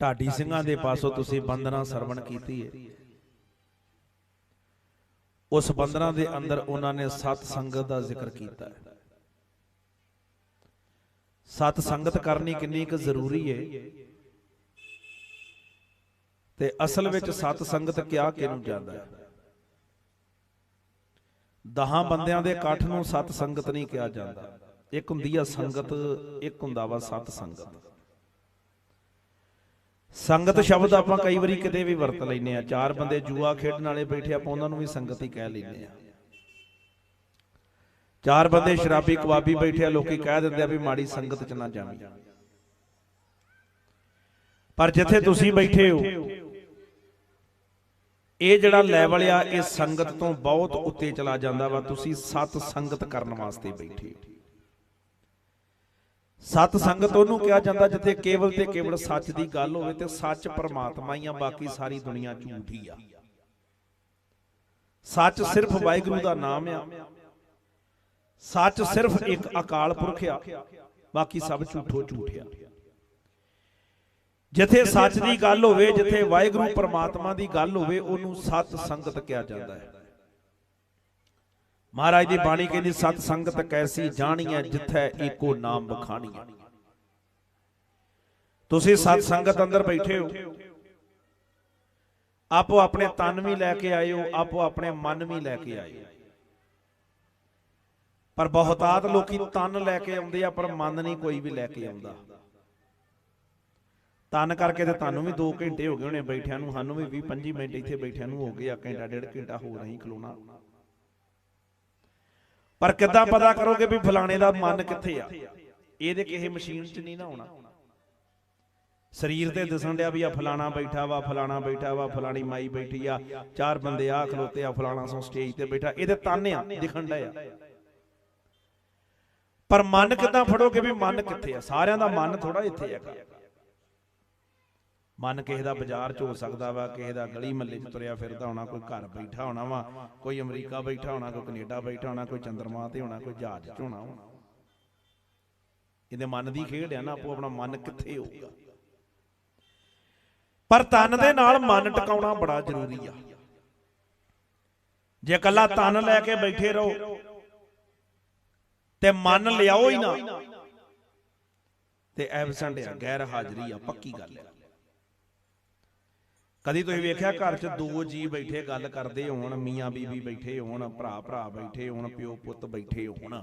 ਢਾਡੀ ਸਿੰਘਾਂ ਦੇ ਪਾਸੋਂ ਤੁਸੀਂ ਬੰਦਨਾ ਸਰਵਣ ਕੀਤੀ ਹੈ। ਉਸ ਬੰਦਨਾ ਦੇ ਅੰਦਰ ਉਹਨਾਂ ਨੇ ਸਤ ਸੰਗਤ ਦਾ ਜ਼ਿਕਰ ਕੀਤਾ ਹੈ। ਸਤ ਸੰਗਤ ਕਰਨੀ ਕਿੰਨੀ ਕੁ ਜ਼ਰੂਰੀ ਹੈ? ਤੇ ਅਸਲ ਵਿੱਚ ਸਤ ਸੰਗਤ ਕਿਹਾ ਕਿਹਨੂੰ ਜਾਂਦਾ ਹੈ? ਦਹਾਂ ਬੰਦਿਆਂ ਦੇ ਇਕੱਠ ਨੂੰ ਸਤ ਸੰਗਤ ਨਹੀਂ ਕਿਹਾ ਜਾਂਦਾ। ਇੱਕ ਹੁੰਦੀ ਆ ਸੰਗਤ ਇੱਕ ਹੁੰਦਾ ਵਾ ਸਤ ਸੰਗਤ। ਸੰਗਤ ਸ਼ਬਦ ਆਪਾਂ ਕਈ ਵਾਰੀ ਕਿਤੇ ਵੀ ਵਰਤ ਲੈਨੇ ਆ ਚਾਰ ਬੰਦੇ ਜੂਆ ਖੇਡਣ ਵਾਲੇ ਬੈਠੇ ਆਪਾਂ ਉਹਨਾਂ ਨੂੰ ਵੀ ਸੰਗਤ ਹੀ ਕਹਿ ਲੈਨੇ ਆ ਚਾਰ ਬੰਦੇ ਸ਼ਰਾਬੀ ਕਬਾਬੀ ਬੈਠੇ ਆ ਲੋਕੀ ਕਹਿ ਦਿੰਦੇ ਆ ਵੀ ਮਾੜੀ ਸੰਗਤ ਚ ਨਾ ਜਾਵੀਂ। ਪਰ ਜਿੱਥੇ ਤੁਸੀਂ ਬੈਠੇ ਹੋ ਇਹ ਜਿਹੜਾ ਲੈਵਲ ਆ ਇਹ ਸੰਗਤ ਤੋਂ ਬਹੁਤ ਉੱਤੇ ਚਲਾ ਜਾਂਦਾ ਵਾ ਤੁਸੀਂ ਸਤ ਸੰਗਤ ਕਰਨ ਵਾਸਤੇ ਬੈਠੇ ਹੋ। ਸਤ ਸੰਗਤ ਉਹਨੂੰ ਕਿਹਾ ਜਾਂਦਾ ਜਿੱਥੇ ਕੇਵਲ ਤੇ ਕੇਵਲ ਸੱਚ ਦੀ ਗੱਲ ਹੋਵੇ ਤੇ ਸੱਚ ਪਰਮਾਤਮਾ ਹੀ ਆ ਬਾਕੀ ਸਾਰੀ ਦੁਨੀਆ ਝੂਠੀ ਆ। ਸੱਚ ਸਿਰਫ ਵਾਹਿਗੁਰੂ ਦਾ ਨਾਮ ਆ। ਸੱਚ ਸਿਰਫ ਇੱਕ ਅਕਾਲ ਪੁਰਖ ਆ। ਬਾਕੀ ਸਭ ਝੂਠੋ ਝੂਠ ਆ। ਜਿੱਥੇ ਸੱਚ ਦੀ ਗੱਲ ਹੋਵੇ ਜਿੱਥੇ ਵਾਹਿਗੁਰੂ ਪਰਮਾਤਮਾ ਦੀ ਗੱਲ ਹੋਵੇ ਉਹਨੂੰ ਸਤ ਸੰਗਤ ਕਿਹਾ ਜਾਂਦਾ ਹੈ। ਮਹਾਰਾਜ ਦੀ ਬਾਣੀ ਕਹਿੰਦੀ, ਸਤ ਸੰਗਤ ਕੈਸੀ ਜਾਣੀਐ ਜਿੱਥੈ ਏਕੋ ਨਾਮ ਬਖਾਣੀਐ ਤੁਸੀਂ ਸਤ ਸੰਗਤ ਅੰਦਰ ਬੈਠੇ ਹੋ। ਆਪੋ ਆਪਣੇ ਤਨ ਵੀ ਲੈ ਕੇ ਆਏ ਹੋ, ਆਪੋ ਆਪਣੇ ਮਨ ਵੀ ਲੈ ਕੇ ਆਏ ਪਰ ਬਹੁਤਾਤ ਲੋਕੀ ਤਨ ਲੈ ਕੇ ਆਉਂਦੇ ਆ, ਪਰ ਮਨ ਨਹੀਂ ਕੋਈ ਵੀ ਲੈ ਕੇ ਆਉਂਦਾ। ਤਨ ਕਰਕੇ ਤੇ ਤੁਹਾਨੂੰ ਵੀ 2 ਘੰਟੇ ਹੋ ਗਏ ਹੋਣੇ ਬੈਠਿਆਂ ਨੂੰ, ਸਾਨੂੰ ਵੀ 20 25 ਮਿੰਟ ਇੱਥੇ ਬੈਠਿਆਂ ਨੂੰ ਹੋ ਗਏ ਆ ਘੰਟਾ ਡੇਢ ਘੰਟਾ ਹੋ ਰਹੀ ਖਲੋਣਾ। ਪਰ ਕਿੱਦਾਂ ਪਤਾ ਕਰੋਗੇ ਵੀ ਫਲਾਣੇ ਦਾ ਮਨ ਕਿੱਥੇ ਆ? ਇਹਦੇ ਕਿਸੇ ਮਸ਼ੀਨ 'ਚ ਨਹੀਂ ਨਾ ਹੋਣਾ ਸਰੀਰ ਤੇ ਦਿਸਣ ਡਿਆ ਵੀ ਆ ਫਲਾਣਾ ਬੈਠਾ ਵਾ, ਫਲਾਣਾ ਬੈਠਾ ਵਾ, ਫਲਾਣੀ ਮਾਈ ਬੈਠੀ ਆ, ਚਾਰ ਬੰਦੇ ਆ ਖਲੋਤੇ ਆ, ਫਲਾਣਾ ਸੋ ਸਟੇਜ ਤੇ ਬੈਠਾ, ਇਹਦੇ ਤਾਨੇ ਆ, ਦਿਖਣ ਡਿਆ ਪਰ ਮਨ ਕਿੱਦਾਂ ਫੜੋਗੇ ਵੀ ਮਨ ਕਿੱਥੇ ਆ? ਸਾਰਿਆਂ ਦਾ ਮਨ ਥੋੜਾ ਇੱਥੇ ਹੈਗਾ। ਮਨ ਕਿਸੇ ਦਾ ਬਾਜ਼ਾਰ ਚ ਹੋ ਸਕਦਾ ਵਾ ਕਿਸੇ ਦਾ ਗਲੀ ਮੱਲੇ 'ਚ ਤੁਰਿਆ ਫਿਰਦਾ ਹੋਣਾ ਕੋਈ ਘਰ ਬੈਠਾ ਹੋਣਾ ਵਾ ਕੋਈ ਅਮਰੀਕਾ ਬੈਠਾ ਹੋਣਾ ਕੋਈ ਕੈਨੇਡਾ ਬੈਠਾ ਹੋਣਾ ਕੋਈ ਚੰਦਰਮਾ ਤੇ ਹੋਣਾ ਕੋਈ ਜਹਾਜ਼ 'ਚ ਹੋਣਾ। ਇਹਦੇ ਮਨ ਦੀ ਖੇਡ ਆ ਨਾ ਆਪੋ ਆਪਣਾ ਮਨ ਕਿੱਥੇ ਹੋਊਗਾ? ਪਰ ਤਨ ਦੇ ਨਾਲ ਮਨ ਟਿਕਾਉਣਾ ਬੜਾ ਜ਼ਰੂਰੀ ਆ। ਜੇ ਕੱਲਾ ਤਨ ਲੈ ਕੇ ਬੈਠੇ ਰਹੋ ਤੇ ਮਨ ਲਿਆਓ ਹੀ ਨਾ। ਤੇ ਐਬਸੈਂਟ ਆ ਗੈਰ ਹਾਜ਼ਰੀ ਆ ਪੱਕੀ ਗੱਲ ਆ। ਕਦੀ ਤੁਸੀਂ ਵੇਖਿਆ ਘਰ 'ਚ ਦੋ ਜੀ ਬੈਠੇ ਗੱਲ ਕਰਦੇ ਹੋਣ ਮੀਆਂ ਬੀਬੀ ਬੈਠੇ ਹੋਣ ਭਰਾ ਭਰਾ ਬੈਠੇ ਹੋਣ ਪਿਓ ਪੁੱਤ ਬੈਠੇ ਹੋਣ।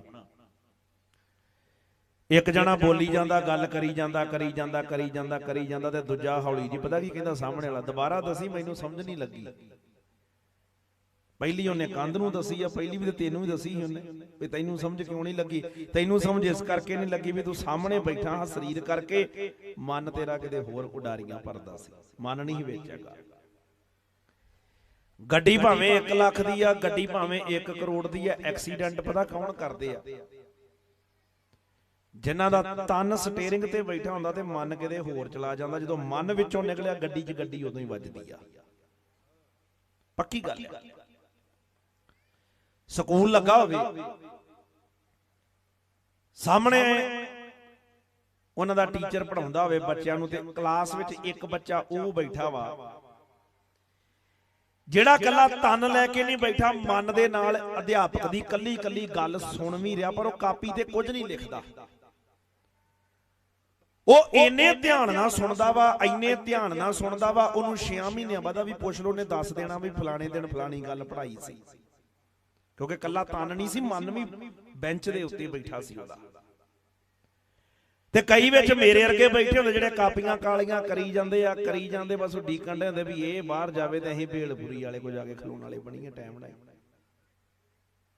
ਇੱਕ ਜਣਾ ਬੋਲੀ ਜਾਂਦਾ ਗੱਲ ਕਰੀ ਜਾਂਦਾ ਕਰੀ ਜਾਂਦਾ ਕਰੀ ਜਾਂਦਾ ਕਰੀ ਜਾਂਦਾ ਤੇ ਦੂਜਾ ਹੌਲੀ ਜੀ ਪਤਾ ਕੀ ਕਹਿੰਦਾ ਸਾਹਮਣੇ ਵਾਲਾ ਦੁਬਾਰਾ ਦਸੀ ਮੈਨੂੰ ਸਮਝ ਨਹੀਂ ਲੱਗੀ। ਪਹਿਲੀ ਉਹਨੇ ਕੰਧ ਨੂੰ ਦੱਸੀ ਆ, ਪਹਿਲੀ ਵੀ ਤੇ ਤੈਨੂੰ ਵੀ ਦੱਸੀ ਸੀ ਉਹਨੇ, ਵੀ ਤੈਨੂੰ ਸਮਝ ਕਿਉਂ ਨਹੀਂ ਲੱਗੀ? ਤੈਨੂੰ ਸਮਝ ਇਸ ਕਰਕੇ ਨਹੀਂ ਲੱਗੀ ਵੀ ਤੂੰ ਸਾਹਮਣੇ ਬੈਠਾ ਹਾਂ ਸਰੀਰ ਕਰਕੇ, ਮਨ ਤੇਰਾ ਕਿਤੇ ਹੋਰ ਉਡਾਰੀਆਂ ਭਰਦਾ ਸੀ। ਮਨ ਨਹੀਂ ਵਿੱਚ ਗੱਡੀ ਭਾਵੇਂ 1 ਲੱਖ ਦੀ ਆ, ਗੱਡੀ ਭਾਵੇਂ 1 ਕਰੋੜ ਦੀ ਆ, ਐਕਸੀਡੈਂਟ ਪਤਾ ਕੌਣ ਕਰਦੇ ਆ? ਜਿਨ੍ਹਾਂ ਦਾ ਤਨ ਸਟੀਅਰਿੰਗ ਤੇ ਬੈਠਾ ਹੁੰਦਾ ਤੇ ਮਨ ਕਿਤੇ ਹੋਰ ਚਲਾ ਜਾਂਦਾ, ਜਦੋਂ ਮਨ ਵਿੱਚੋਂ ਨਿਕਲਿਆ ਗੱਡੀ 'ਚ ਗੱਡੀ ਉਦੋਂ ਹੀ ਵੱਜਦੀ ਆ। ਪੱਕੀ ਗੱਲ ਹੈ ਸਕੂਲ ਲੱਗਾ ਹੋਵੇ। ਸਾਹਮਣੇ ਉਹਨਾਂ ਦਾ ਟੀਚਰ ਪੜਾਉਂਦਾ ਹੋਵੇ, ਬੱਚਿਆਂ ਨੂੰ ਤੇ ਕਲਾਸ ਵਿੱਚ ਇੱਕ ਬੱਚਾ ਉਹ ਬੈਠਾ ਵਾ। ਜਿਹੜਾ ਕੱਲਾ ਤਨ ਲੈ ਕੇ ਨਹੀਂ ਬੈਠਾ, ਮਨ ਦੇ ਨਾਲ ਅਧਿਆਪਕ ਦੀ ਕੱਲੀ ਕੱਲੀ ਗੱਲ ਸੁਣ ਵੀ ਰਿਹਾ, ਪਰ ਉਹ ਕਾਪੀ ਤੇ ਕੁਝ ਨਹੀਂ ਲਿਖਦਾ। ਉਹ ਇੰਨੇ ਧਿਆਨ ਨਾਲ ਸੁਣਦਾ ਵਾ, ਇੰਨੇ ਧਿਆਨ ਨਾਲ ਸੁਣਦਾ ਵਾ, ਉਹਨੂੰ 6 ਮਹੀਨਿਆਂ ਬਾਅਦ ਵੀ ਪੁੱਛ ਲਓ ਨੇ ਦੱਸ ਦੇਣਾ ਵੀ ਫਲਾਣੇ ਦਿਨ ਫਲਾਣੀ ਗੱਲ ਪੜ੍ਹਾਈ ਸੀ। ਕਿਉਂਕਿ ਕੱਲਾ ਤਨ ਨਹੀਂ ਸੀ, ਮਨ ਵੀ ਬੈਂਚ ਦੇ ਉੱਤੇ ਬੈਠਾ ਸੀ ਉਹਦਾ। ਤੇ ਕਈ ਵਿੱਚ ਮੇਰੇ ਵਰਗੇ ਬੈਠੇ ਹੁੰਦੇ ਜਿਹੜੇ ਕਾਪੀਆਂ ਕਾਲੀਆਂ ਕਰੀ ਜਾਂਦੇ ਆ, ਕਰੀ ਜਾਂਦੇ, ਬਸ ਡੀਕਣ ਦੇ ਹੁੰਦੇ ਵੀ ਇਹ ਬਾਹਰ ਜਾਵੇ ਤੇ ਅਸੀਂ ਭੇਲਪੁਰੀ ਵਾਲੇ ਕੋ ਜਾ ਕੇ ਖਲੋਣ ਵਾਲੇ ਬਣੀਏ ਟਾਈਮ ਨਾਲ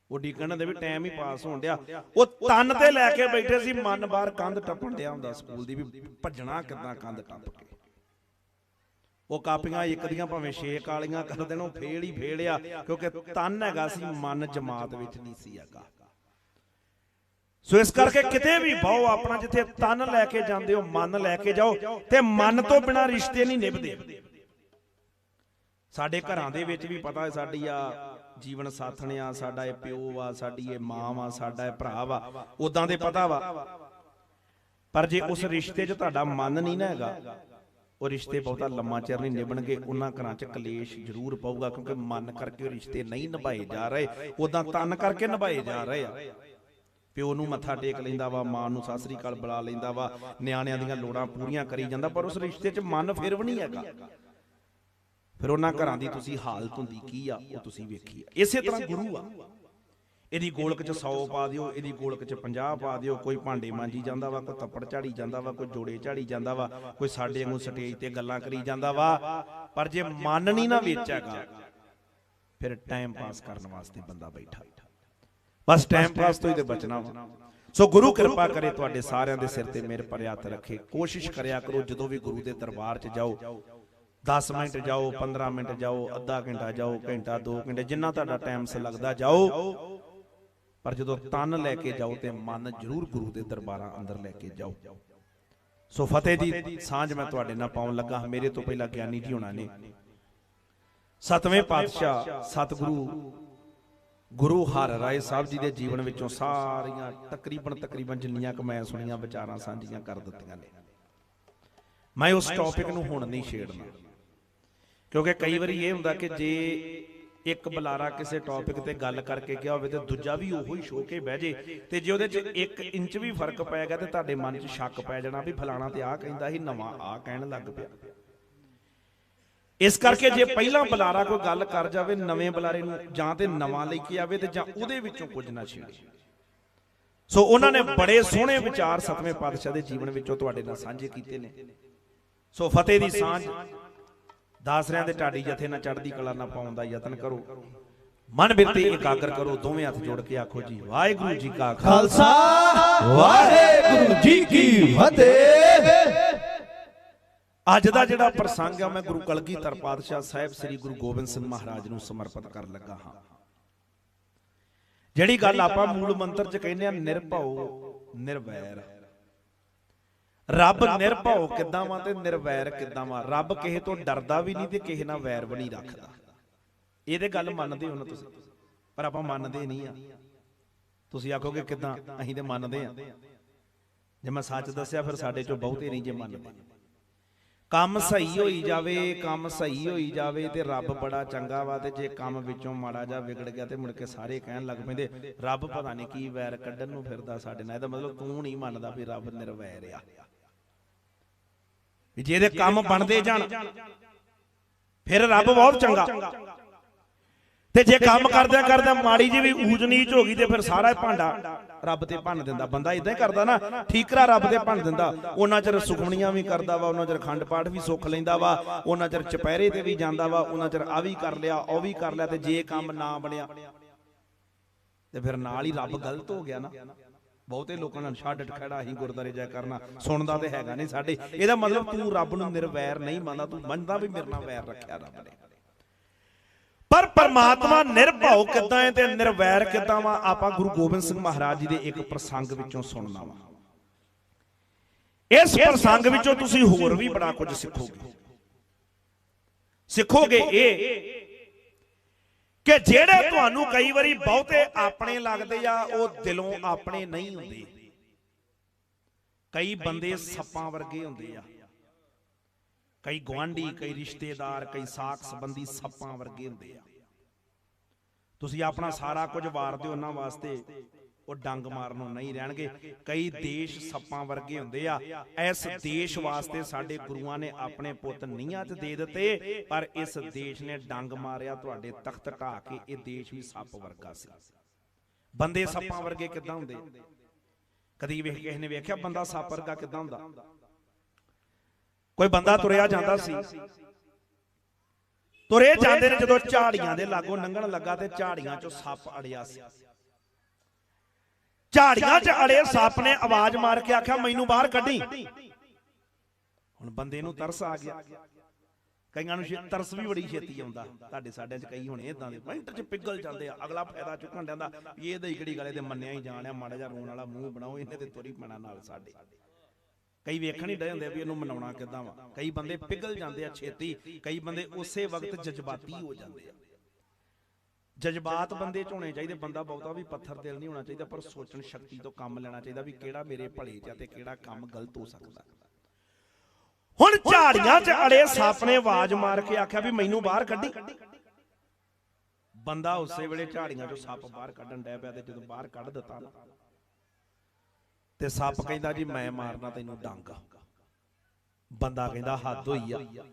ਉਹ ਡੀਕਣ ਦੇ ਵੀ ਟਾਈਮ ਹੀ ਪਾਸ ਹੋਣ ਡਿਆ। ਉਹ ਤਨ ਤੇ ਲੈ ਕੇ ਬੈਠੇ ਸੀ, ਮਨ ਬਾਹਰ ਕੰਧ ਟੱਪਣ ਡਿਆ ਹੁੰਦਾ ਸਕੂਲ ਦੀ ਵੀ ਭੱਜਣਾ ਕਿੱਦਾਂ ਕੰਧ ਟੱਪ ਕੇ। ਉਹ ਕਾਪੀਆਂ ਇੱਕ ਦੀਆਂ ਭਾਵੇਂ ਛੇ ਕਾਲੀਆਂ ਕਰ ਦੇਣ, ਉਹ ਫੇਲ ਹੀ ਫੇਲਿਆ, ਕਿਉਂਕਿ ਤਨ ਹੈਗਾ ਸੀ, ਮਨ ਜਮਾਤ ਵਿੱਚ ਨਹੀਂ ਸੀ ਹੈਗਾ। ਸੋ ਇਸ ਕਰਕੇ ਕਿਤੇ ਵੀ ਬਹੁ ਆਪਣਾ ਜਿੱਥੇ ਤਨ ਲੈ ਕੇ ਜਾਂਦੇ ਹੋ, ਮਨ ਲੈ ਕੇ ਜਾਓ, ਤੇ ਮਨ ਤੋਂ ਬਿਨਾ ਰਿਸ਼ਤੇ ਨਹੀਂ ਨਿਭਦੇ। ਸਾਡੇ ਘਰਾਂ ਦੇ ਵਿੱਚ ਵੀ ਪਤਾ ਹੈ, ਸਾਡੀ ਆ ਜੀਵਨ ਸਾਥਣ ਆ, ਸਾਡਾ ਇਹ ਪਿਓ ਆ, ਸਾਡੀ ਇਹ ਮਾਂ ਵਾ ਸਾਡਾ ਇਹ ਭਰਾ ਵਾ ਉਦਾਂ ਦੇ ਪਤਾ ਵਾ। ਪਰ ਜੇ ਉਸ ਰਿਸ਼ਤੇ 'ਚ ਤੁਹਾਡਾ ਮਨ ਨਹੀਂ ਨਾ ਹੈਗਾ ਉਹ ਰਿਸ਼ਤੇ ਬਹੁਤਾ ਲੰਮਾ ਚਿਰ ਨਹੀਂ ਨਿਭਣਗੇ, ਉਹਨਾਂ ਘਰਾਂ 'ਚ ਕਲੇਸ਼ ਜ਼ਰੂਰ ਪਊਗਾ, ਕਿਉਂਕਿ ਮਨ ਕਰਕੇ ਉਹ ਰਿਸ਼ਤੇ ਨਹੀਂ ਨਿਭਾਏ ਜਾ ਰਹੇ ਉਦਾਂ ਤਨ ਕਰਕੇ ਨਿਭਾਏ ਜਾ ਰਹੇ ਆ। ਪਿਓ ਨੂੰ ਮੱਥਾ ਟੇਕ ਲੈਂਦਾ ਵਾ, ਮਾਂ ਨੂੰ ਸਤਿ ਸ੍ਰੀ ਅਕਾਲ ਬੁਲਾ ਲੈਂਦਾ ਵਾ, ਨਿਆਣਿਆਂ ਦੀਆਂ ਲੋੜਾਂ ਪੂਰੀਆਂ ਕਰੀ ਜਾਂਦਾ, ਪਰ ਉਸ ਰਿਸ਼ਤੇ 'ਚ ਮਨ ਫਿਰ ਵੀ ਨਹੀਂ ਹੈਗਾ। ਫਿਰ ਉਹਨਾਂ ਘਰਾਂ ਦੀ ਤੁਸੀਂ ਹਾਲਤ ਹੁੰਦੀ ਕੀ ਆ, ਉਹ ਤੁਸੀਂ ਵੇਖੀ ਆ। ਇਸੇ ਤਰ੍ਹਾਂ ਗੁਰੂ ਆ। ਇਹਦੀ ਗੋਲਕ 'ਚ 100 ਪਾ ਦਿਓ, ਇਹਦੀ ਗੋਲਕ 'ਚ 50 ਪਾ ਦਿਓ, ਕੋਈ ਭਾਂਡੇ ਮਾਂਜੀ ਜਾਂਦਾ ਵਾ, ਕੋਈ ਤੱਪੜ ਝਾੜੀ ਜਾਂਦਾ ਵਾ, ਕੋਈ ਜੋੜੇ ਝਾੜੀ ਜਾਂਦਾ ਵਾ, ਕੋਈ ਸਾਡੇ ਵਾਂਗੂ ਸਟੇਜ ਤੇ ਗੱਲਾਂ ਕਰੀ ਜਾਂਦਾ ਵਾ। ਪਰ ਜੇ ਮਨ ਨਹੀਂ ਨਾ ਵਿੱਚ ਫਿਰ ਟਾਈਮ ਪਾਸ ਕਰਨ ਵਾਸਤੇ ਬੰਦਾ ਬੈਠਾ। ਬਸ ਟਾਈਮ ਪਾਸ ਤੋਂ ਹੀ ਤੇ ਬਚਣਾ ਵਾ। ਸੋ ਗੁਰੂ ਕਿਰਪਾ ਕਰੇ ਤੁਹਾਡੇ ਸਾਰਿਆਂ ਦੇ ਸਿਰ ਤੇ ਮੇਰੇ ਪਰ ਹੱਥ ਰੱਖੇ। ਕੋਸ਼ਿਸ਼ ਕਰਿਆ ਕਰੋ, ਜਦੋਂ ਵੀ ਗੁਰੂ ਦੇ ਦਰਬਾਰ 'ਚ ਜਾਓ 10 ਮਿੰਟ ਜਾਓ 15 ਮਿੰਟ ਜਾਓ, ਅੱਧਾ ਘੰਟਾ ਜਾਓ, ਘੰਟਾ 2 ਘੰਟੇ, ਜਿੰਨਾ ਤੁਹਾਡਾ ਟਾਈਮ ਸ ਲੱਗਦਾ ਜਾਓ। ਪਰ ਜਦੋਂ ਤਨ ਲੈ ਕੇ ਜਾਓ ਤੇ ਮਨ ਜ਼ਰੂਰ ਗੁਰੂ ਦੇ ਦਰਬਾਰਾਂ ਅੰਦਰ ਲੈ ਕੇ ਜਾਓ। ਸੋ ਫਤਿਹ ਦੀ ਸਾਂਝ ਮੈਂ ਤੁਹਾਡੇ ਨਾਲ ਪਾਉਣ ਲੱਗਾ। ਮੇਰੇ ਤੋਂ ਪਹਿਲਾਂ ਗਿਆਨੀ ਜੀ ਹੋਣਾ ਨੇ। ਸਤਵੇਂ ਪਾਤਸ਼ਾਹ ਸਤਿਗੁਰੂ ਗੁਰੂ ਹਰ ਰਾਏ ਸਾਹਿਬ ਜੀ ਦੇ ਜੀਵਨ ਵਿੱਚੋਂ ਸਾਰੀਆਂ ਤਕਰੀਬਨ ਤਕਰੀਬਨ ਜਿੰਨੀਆਂ ਕੁ ਮੈਂ ਸੁਣੀਆਂ ਵਿਚਾਰਾਂ ਸਾਂਝੀਆਂ ਕਰ ਦਿੱਤੀਆਂ ਨੇ। ਮੈਂ ਉਸ ਟੌਪਿਕ ਨੂੰ ਹੁਣ ਨਹੀਂ ਛੇੜਨਾ। ਕਿਉਂਕਿ ਕਈ ਵਾਰੀ ਇਹ ਹੁੰਦਾ ਕਿ ਜੇ ਇੱਕ ਬੁਲਾਰਾ ਕਿਸੇ ਟੌਪਿਕ ਤੇ ਗੱਲ ਕਰਕੇ ਗਿਆ ਹੋਵੇ ਤੇ ਦੂਜਾ ਵੀ ਉਹੋ ਹੀ ਸ਼ੋ ਕੇ ਬਹਿ ਜੇ ਤੇ ਜੇ ਉਹਦੇ 'ਚ 1 ਇੰਚ ਵੀ ਫ਼ਰਕ ਪੈ ਗਿਆ ਤੇ ਤੁਹਾਡੇ ਮਨ 'ਚ ਸ਼ੱਕ ਪੈ ਜਾਣਾ ਵੀ ਫਲਾਣਾ ਤੇ ਆਹ ਕਹਿੰਦਾ ਸੀ, ਨਵਾਂ ਆਹ ਕਹਿਣ ਲੱਗ ਪਿਆ। ਇਸ ਕਰਕੇ ਜੇ ਪਹਿਲਾਂ ਬੁਲਾਰਾ ਕੋਈ ਗੱਲ ਕਰ ਜਾਵੇ, ਨਵੇਂ ਬੁਲਾਰੇ ਨੂੰ ਜਾਂ ਤੇ ਨਵਾਂ ਲੈ ਕੇ ਆਵੇ ਤੇ ਜਾਂ ਉਹਦੇ ਵਿੱਚੋਂ ਕੁਝ ਨਾ ਛੇੜੇ। ਸੋ ਉਹਨਾਂ ਨੇ ਬੜੇ ਸੋਹਣੇ ਵਿਚਾਰ ਸਤਵੇਂ ਪਾਤਸ਼ਾਹ ਦੇ ਜੀਵਨ ਵਿੱਚੋਂ ਤੁਹਾਡੇ ਨਾਲ ਸਾਂਝੇ ਕੀਤੇ ਨੇ। ਸੋ ਫਤਿਹ ਦੀ ਸਾਂਝ ਦਾਸਰਿਆਂ ਦੇ ਢਾਡੀ ਜਥੇ ਨਾਲ ਚੜ੍ਹਦੀ ਕਲਾ ਨਾਲ ਪਾਉਣ ਦਾ ਯਤਨ ਕਰੋ। ਮਨ ਬਿਰਤੀ ਇਕਾਗਰ ਕਰੋ ਦੋਵੇਂ ਹੱਥ ਜੋੜ ਕੇ ਆਖੋ ਜੀ ਵਾਹਿਗੁਰੂ ਜੀ ਕਾ ਖਾਲਸਾ। ਖਾਲਸਾ ਵਾਹਿਗੁਰੂ ਜੀ ਕੀ ਫਤਿਹ। ਅੱਜ ਦਾ ਜਿਹੜਾ ਪ੍ਰਸੰਗ ਆ ਮੈਂ ਗੁਰੂ ਕਲਗੀਧਰ ਪਾਤਸ਼ਾਹ ਸਾਹਿਬ ਸ੍ਰੀ ਗੁਰੂ ਗੋਬਿੰਦ ਸਿੰਘ ਮਹਾਰਾਜ ਨੂੰ ਸਮਰਪਿਤ ਕਰਨ ਲੱਗਾ ਹਾਂ। ਜਿਹੜੀ ਗੱਲ ਆਪਾਂ ਮੂਲ ਮੰਤਰ ਚ ਕਹਿੰਦੇ ਆ ਨਿਰਭਉ ਨਿਰਵੈਰ। ਰੱਬ ਨਿਰਭਉ ਕਿੱਦਾਂ ਵਾ ਤੇ ਨਿਰਵੈਰ ਕਿੱਦਾਂ ਵਾ। ਰੱਬ ਕਿਸੇ ਤੋਂ ਡਰਦਾ ਵੀ ਨਹੀਂ ਤੇ ਕਿਸੇ ਨਾਲ ਵੈਰ ਵੀ ਨਹੀਂ ਰੱਖਦਾ। ਇਹਦੇ ਗੱਲ ਮੰਨਦੇ ਹੋ ਨਾ ਤੁਸੀਂ। ਪਰ ਆਪਾਂ ਮੰਨਦੇ ਨਹੀਂ ਆ। ਤੁਸੀਂ ਆਖੋਗੇ ਕਿੱਦਾਂ? ਅਸੀਂ ਤੇ ਮੰਨਦੇ ਆ। ਜੇ ਮੈਂ ਸੱਚ ਦੱਸਿਆ ਫਿਰ ਸਾਡੇ ਚੋਂ ਬਹੁਤੇ ਨਹੀਂ ਜੇ ਮੰਨਦੇ। ਕੰਮ ਸਹੀ ਹੋਈ ਜਾਵੇ ਕੰਮ ਸਹੀ ਹੋਈ ਜਾਵੇ ਤੇ ਰੱਬ ਬੜਾ ਚੰਗਾ ਵਾ ਤੇ ਜੇ ਕੰਮ ਵਿੱਚੋਂ ਮਾੜਾ ਜਾ ਵਿਗੜ ਗਿਆ ਤੇ ਮੁੜ ਕੇ ਸਾਰੇ ਕਹਿਣ ਲੱਗ ਪੈਂਦੇ ਰੱਬ ਪਤਾ ਨਹੀਂ ਕੀ ਵੈਰ ਕੱਢਣ ਨੂੰ ਫਿਰਦਾ ਸਾਡੇ ਨਾਲ। ਇਹਦਾ ਮਤਲਬ ਤੂੰ ਨਹੀਂ ਮੰਨਦਾ। ਵੀ ਰੱਬ ਨਿਰਵੈਰ ਆ ਵੀ ਜਿਹਦੇ ਕੰਮ ਬਣਦੇ ਜਾਣ ਫਿਰ ਰੱਬ ਬਹੁਤ ਚੰਗਾ। ਤੇ ਜੇ ਕੰਮ ਕਰਦਿਆਂ ਕਰਦਿਆਂ ਮਾੜੀ ਜੀ ਵੀ ਊਜ ਨੀਚ ਹੋ ਗਈ ਤੇ ਫਿਰ ਸਾਰਾ ਹੀ ਭਾਂਡਾ ਰੱਬ ਤੇ ਭੰਨ ਦਿੰਦਾ ਬੰਦਾ ਇਦਾਂ ਹੀ ਕਰਦਾ ਨਾ। ਠੀਕਰਾ ਰੱਬ ਤੇ ਭੰਨ ਦਿੰਦਾ। ਉਹਨਾਂ ਚਿਰ ਸੁਖਮਣੀਆਂ ਵੀ ਕਰਦਾ ਵਾ ਉਹਨਾਂ ਚਿਰ ਖੰਡ ਪਾਠ ਵੀ ਸੁੱਖ ਲੈਂਦਾ ਵਾ ਉਹਨਾਂ ਚਿਰ ਚਪਹਿਰੇ ਤੇ ਵੀ ਜਾਂਦਾ ਵਾ ਉਹਨਾਂ ਚਿਰ ਆ ਵੀ ਕਰ ਲਿਆ ਉਹ ਵੀ ਕਰ ਲਿਆ ਤੇ ਜੇ ਕੰਮ ਨਾ ਬਣਿਆ ਤੇ ਫਿਰ ਨਾਲ ਹੀ ਰੱਬ ਗਲਤ ਹੋ ਗਿਆ ਨਾ। ਬਹੁਤੇ ਲੋਕਾਂ ਨਾਲ ਛੱਡ ਖੜਾ ਹੀ ਗੁਰਦਾਰੇ ਜਾ ਕਰਨਾ ਸੁਣਦਾ ਤੇ ਹੈਗਾ ਨਹੀਂ ਸਾਡੇ। ਇਹਦਾ ਮਤਲਬ ਤੂੰ ਰੱਬ ਨੂੰ ਨਿਰਵੈਰ ਨਹੀਂ ਮੰਨਦਾ, ਤੂੰ ਮੰਨਦਾ ਵੀ ਮੇਰੇ ਨਾਲ ਵੈਰ ਰੱਖਿਆ ਰੱਬ ਨੇ। ਪਰ ਪਰਮਾਤਮਾ ਨਿਰਭਉ ਕਿੱਦਾਂ ਹੈ ਤੇ ਨਿਰਵੈਰ ਕਿੱਦਾਂ ਵਾ, ਆਪਾਂ ਗੁਰੂ ਗੋਬਿੰਦ ਸਿੰਘ ਮਹਾਰਾਜ ਜੀ ਦੇ ਇੱਕ ਪ੍ਰਸੰਗ ਵਿੱਚੋਂ ਸੁਣਨਾ ਵਾ। ਇਸ ਪ੍ਰਸੰਗ ਵਿੱਚੋਂ ਤੁਸੀਂ ਹੋਰ ਵੀ ਬੜਾ ਕੁਝ ਸਿੱਖੋਗੇ। ਸਿੱਖੋਗੇ ਇਹ ਕਿ ਜਿਹੜੇ ਤੁਹਾਨੂੰ ਕਈ ਵਾਰੀ ਬਹੁਤੇ ਆਪਣੇ ਲੱਗਦੇ ਆ ਉਹ ਦਿਲੋਂ ਆਪਣੇ ਨਹੀਂ ਹੁੰਦੇ। ਕਈ ਬੰਦੇ ਸੱਪਾਂ ਵਰਗੇ ਹੁੰਦੇ ਆ। ਕਈ ਗਵਾਂਢੀ ਕਈ ਰਿਸ਼ਤੇਦਾਰ ਕਈ ਸਾਖ ਸੰਬੰਧੀ ਸੱਪਾਂ ਵਰਗੇ ਹੁੰਦੇ ਆ। ਤੁਸੀਂ ਆਪਣਾ ਸਾਰਾ ਕੁਝ ਵਾਰਦੇ ਉਹਨਾਂ ਵਾਸਤੇ। ਉਹ ਡੰਗ ਮਾਰਨ ਨੂੰ ਨਹੀਂ ਰਹਿਣਗੇ। ਕਈ ਦੇਸ਼ ਸੱਪਾਂ ਵਰਗੇ ਹੁੰਦੇ ਆ। ਇਸ ਦੇਸ਼ ਵਾਸਤੇ ਸਾਡੇ ਗੁਰੂਆਂ ਨੇ ਆਪਣੇ ਪੁੱਤ ਨੀਹਾਂ 'ਚ ਦੇ ਦਿੱਤੇ, ਪਰ ਇਸ ਦੇਸ਼ ਨੇ ਡੰਗ ਮਾਰਿਆ, ਤੁਹਾਡੇ ਤਖਤ ਢਾ ਕੇ ਇਹ ਦੇਸ਼ ਵੀ ਸੱਪ ਵਰਗਾ ਸੀ। ਬੰਦੇ ਸੱਪਾਂ ਵਰਗੇ ਕਿੱਦਾਂ ਹੁੰਦੇ? ਕਦੀ ਵੇਖ ਕਿਸੇ ਨੇ ਵੇਖਿਆ ਬੰਦਾ ਸੱਪ ਵਰਗਾ ਕਿੱਦਾਂ ਹੁੰਦਾ? ਕੋਈ ਬੰਦਾ ਤੁਰਿਆ ਜਾਂਦਾ ਸੀ। ਤੁਰੇ ਜਾਂਦੇ ਨੇ ਜਦੋਂ ਝਾੜੀਆਂ ਦੇ ਲਾਗੋਂ ਲੰਘਣ ਲੱਗਾ ਤੇ ਝਾੜੀਆਂ 'ਚੋਂ ਸੱਪ ਅੜਿਆ ਸੀ। ਝਾੜੀਆਂ 'ਚ ਅੜੇ ਸੱਪ ਨੇ ਆਵਾਜ਼ ਮਾਰ ਕੇ ਆਖਿਆ ਮੈਨੂੰ ਬਾਹਰ ਕੱਢੀ। ਹੁਣ ਬੰਦੇ ਨੂੰ ਤਰਸ ਆ ਗਿਆ। ਕਈਆਂ ਨੂੰ ਤਰਸ ਵੀ ਬੜੀ ਛੇਤੀ ਆਉਂਦਾ। ਤੁਹਾਡੇ ਸਾਡਿਆਂ 'ਚ ਕਈ ਹੋਣੇ ਇਦਾਂ ਦੇ। ਮਿੰਟ 'ਚ ਪਿਗਲ ਜਾਂਦੇ ਆ। ਅਗਲਾ ਫਾਇਦਾ ਚੁੱਕਣ ਜਾਂਦਾ ਵੀ ਇਹਦਾ ਹੀ ਕਿਹੜੀ ਗਲੇ ਦੇ ਮੰਨਿਆ ਹੀ ਜਾਣਿਆ ਮਾੜਾ ਜਿਹਾ ਰੋਣ ਵਾਲਾ ਮੂੰਹ ਬਣਾਓ ਇਹਨੇ ਤੇ ਤੁਰੀ ਪੈਣਾ ਨਾਲ ਸਾਡੇ। ਕਈ ਵੇਖਣ ਹੀ ਡੇ ਹੁੰਦੇ ਵੀ ਇਹਨੂੰ ਮਨਾਉਣਾ ਕਿੱਦਾਂ ਵਾ। ਕਈ ਬੰਦੇ ਪਿਗਲ ਜਾਂਦੇ ਆ ਛੇਤੀ। ਕਈ ਬੰਦੇ ਉਸੇ ਵਕਤ ਜਜ਼ਬਾਤੀ ਹੋ ਜਾਂਦੇ ਆ। ਜਜ਼ਬਾਤ ਬੰਦੇ ਚ ਹੋਣੇ ਚਾਹੀਦੇ ਬੰਦਾ ਬਹੁਤਾ ਵੀ ਪੱਥਰ ਦਿਲ ਨਹੀਂ ਹੋਣਾ ਚਾਹੀਦਾ ਪਰ ਸੋਚਣ ਸ਼ਕਤੀ ਤੋਂ ਕੰਮ ਲੈਣਾ ਚਾਹੀਦਾ ਵੀ ਕਿਹੜਾ ਮੇਰੇ ਭਲੇ ਚ ਤੇ ਕਿਹੜਾ ਕੰਮ ਗਲਤ ਹੋ ਸਕਦਾ। ਹੁਣ ਝਾੜੀਆਂ 'ਚ ਅੜੇ ਸੱਪ ਨੇ ਆਵਾਜ਼ ਮਾਰ ਕੇ ਆਖਿਆ ਵੀ ਮੈਨੂੰ ਬਾਹਰ ਕੱਢੀ। ਬੰਦਾ ਉਸੇ ਵੇਲੇ ਝਾੜੀਆਂ 'ਚੋਂ ਸੱਪ ਬਾਹਰ ਕੱਢਣ ਡਿਆ ਪਿਆ ਤੇ ਜਦੋਂ ਬਾਹਰ ਕੱਢ ਦਿੱਤਾ ਤੇ ਸੱਪ ਕਹਿੰਦਾ ਜੀ ਮੈਂ ਮਾਰਨਾ ਤੈਨੂੰ ਡੰਗ। ਬੰਦਾ ਕਹਿੰਦਾ ਹੱਦ ਹੋਈ ਆ।